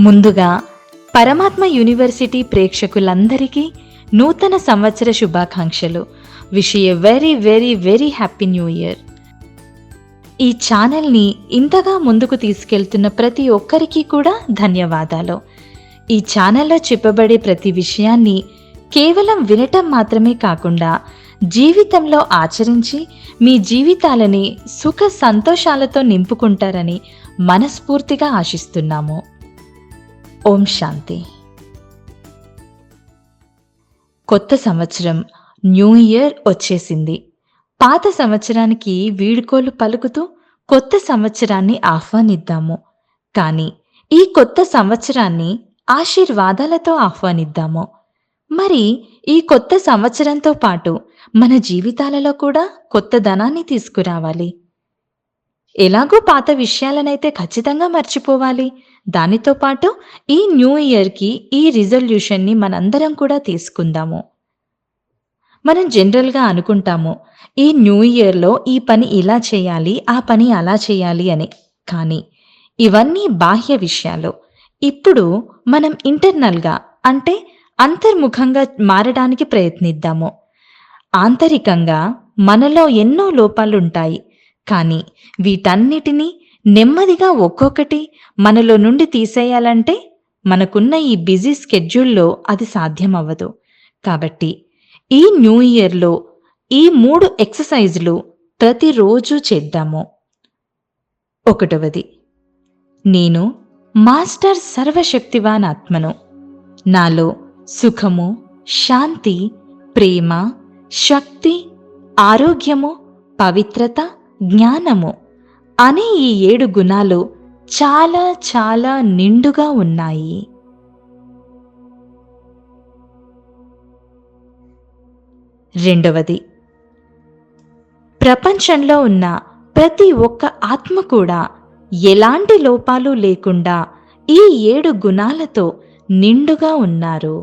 ముందుగా పరమాత్మ యూనివర్సిటీ ప్రేక్షకులందరికీ నూతన సంవత్సర శుభాకాంక్షలు. Wish very very very happy new year ఈ ఛానల్ని ఇంతగా ముందుకు తీసుకెళ్తున్న ప్రతి ఒక్కరికి కూడా ధన్యవాదాలు. ఈ ఛానల్లో చెప్పబడే ప్రతి విషయాన్ని కేవలం వినటం మాత్రమే కాకుండా జీవితంలో ఆచరించి మీ జీవితాలని సుఖ సంతోషాలతో నింపుకుంటారని మనస్ఫూర్తిగా ఆశిస్తున్నాము. ఓం శాంతి. కొత్త సంవత్సరం న్యూ ఇయర్ వచ్చేసింది. పాత సంవత్సరానికి వీడుకోలు పలుకుతూ కొత్త సంవత్సరాన్ని ఆహ్వానిద్దాము. కానీ ఈ కొత్త సంవత్సరాన్ని ఆశీర్వాదాలతో ఆహ్వానిద్దాము. మరి ఈ కొత్త సంవత్సరంతో పాటు మన జీవితాలలో కూడా కొత్త ధనాన్ని తీసుకురావాలి. ఎలాగో పాత విషయాలనైతే ఖచ్చితంగా మర్చిపోవాలి. దానితో పాటు ఈ న్యూ ఇయర్కి ఈ రిజల్యూషన్ని మనందరం కూడా తీసుకుందాము. మనం జనరల్గా అనుకుంటాము ఈ న్యూ ఇయర్లో ఈ పని ఇలా చేయాలి ఆ పని అలా చేయాలి అని. కానీ ఇవన్నీ బాహ్య విషయాలు. ఇప్పుడు మనం ఇంటర్నల్గా అంటే అంతర్ముఖంగా మారడానికి ప్రయత్నిద్దాము. ఆంతరికంగా మనలో ఎన్నో లోపాలుంటాయి. కానీ వీటన్నిటినీ నెమ్మదిగా ఒక్కొక్కటి మనలో నుండి తీసేయాలంటే మనకున్న ఈ బిజీ స్కెడ్యూల్లో అది సాధ్యమవ్వదు. కాబట్టి ఈ న్యూ ఇయర్లో ఈ మూడు ఎక్సర్సైజ్లు ప్రతిరోజు చేద్దాము. ఒకటవది నేను మాస్టర్ సర్వశక్తివాన్ ఆత్మను. నాలో సుఖము శాంతి ప్రేమ శక్తి ఆరోగ్యము పవిత్రత జ్ఞానము అనే ఈ ఏడు గుణాలు చాలా చాలా నిండుగా ఉన్నాయి. రెండవది ప్రపంచంలో ఉన్న ప్రతి ఒక్క ఆత్మ కూడా ఎలాంటి లోపాలు లేకుండా ఈ ఏడు గుణాలతో నిండుగా ఉన్నారు.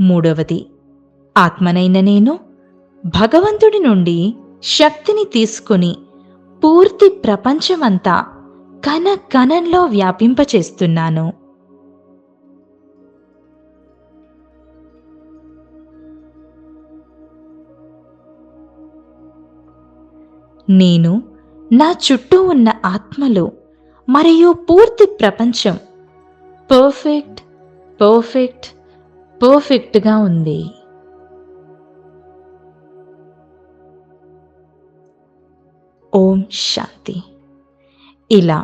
మూడవది ఆత్మనైన నేను భగవంతుడి నుండి శక్తిని తీసుకుని పూర్తి ప్రపంచమంతా కణ కణంలో వ్యాపింపచేస్తున్నాను. నేను నా చుట్టూ ఉన్న ఆత్మలు మరియు పూర్తి ప్రపంచం పర్ఫెక్ట్ పర్ఫెక్ట్ పర్ఫెక్ట్గా ఉంది. ఓం శాంతి. ఇలా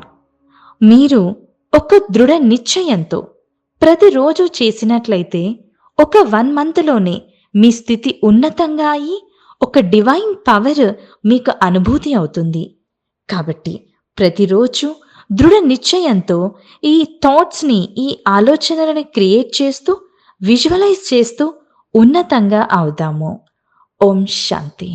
మీరు ఒక దృఢ నిశ్చయంతో ప్రతిరోజు చేసినట్లయితే ఒక వన్ మంత్లోనే మీ స్థితి ఉన్నతంగా అయి ఒక డివైన్ పవర్ మీకు అనుభూతి అవుతుంది. కాబట్టి ప్రతిరోజు దృఢ నిశ్చయంతో ఈ థాట్స్ని ఈ ఆలోచనలను క్రియేట్ చేస్తూ విజువలైజ్ చేస్తూ ఉన్నతంగా అవుదాము ఓం శాంతి.